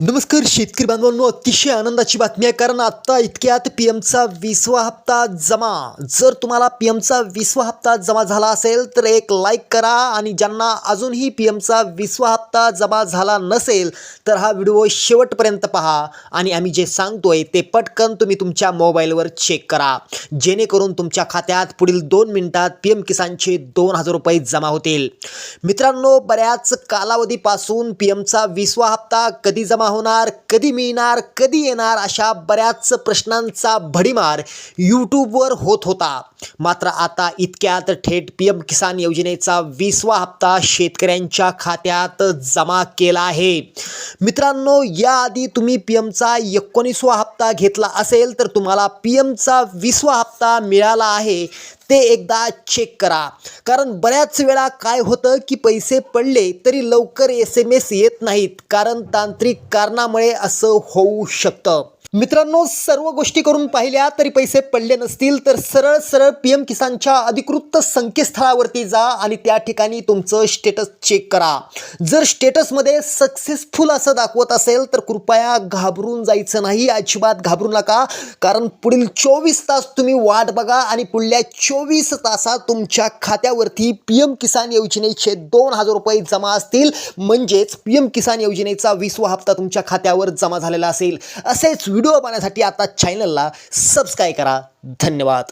नमस्कार शेतकरी बांधवांनो अतिशय आनंदाची बातमी आहे कारण आत्ता इतक्यात पी एमचा वीसवा हप्ता जमा. जर तुम्हाला पी एमचा वीसवा हप्ता जमा झाला असेल तर एक लाईक करा आणि ज्यांना अजूनही पी एमचा वीसवा हप्ता जमा झाला नसेल तर हा व्हिडिओ शेवटपर्यंत पहा. आणि आम्ही जे सांगतोय ते पटकन तुम्ही तुमच्या मोबाईलवर चेक करा. जेणेकरून तुमच्या खात्यात पुढील दोन मिनिटात पी एम किसानचे दोन हजार रुपये जमा होतील. मित्रांनो बऱ्याच कालावधीपासून पी एमचा वीसवा हप्ता कधी जमा होणार कधी मिळणार कधी येणार अशा बऱ्याच प्रश्नांचा भडीमार यूट्यूबवर होत होता. मात्र आता इतक्यात थेट पी एम किसान योजनेचा वीसवा हप्ता शेतकऱ्यांच्या खात्यात जमा केला आहे. मित्रांनो याआधी तुम्ही पी एमचा एकोणीसवा हप्ता घेतला असेल तर तुम्हाला पी एमचा वीसवा हप्ता मिळाला आहे. ते एकदा चेक करा. कारण बऱ्याच वेळा काय होतं की पैसे पडले तरी लवकर एस एम एस येत नाहीत. कारण तांत्रिक कारणामुळे असं होऊ शकतं. मित्रांनो सर्व गोष्टी करून पाहिल्या तरी पैसे पडले नसतील तर सरळ सरळ पी एम किसानच्या अधिकृत संकेतस्थळावरती जा आणि त्या ठिकाणी तुमचं स्टेटस चेक करा. जर स्टेटसमध्ये सक्सेसफुल असं दाखवत असेल तर कृपया घाबरून जायचं नाही. अजिबात घाबरू नका. कारण पुढील चोवीस तास तुम्ही वाट बघा आणि पुढल्या चोवीस तासात तुमच्या खात्यावरती पी एम किसान योजनेचे दोन हजार रुपये जमा असतील. म्हणजेच पी एम किसान योजनेचा वीसवा हप्ता तुमच्या खात्यावर जमा झालेला असेल. असेच व्हिडिओ पाहण्यासाठी आता चॅनलला सबस्क्राईब करा. धन्यवाद.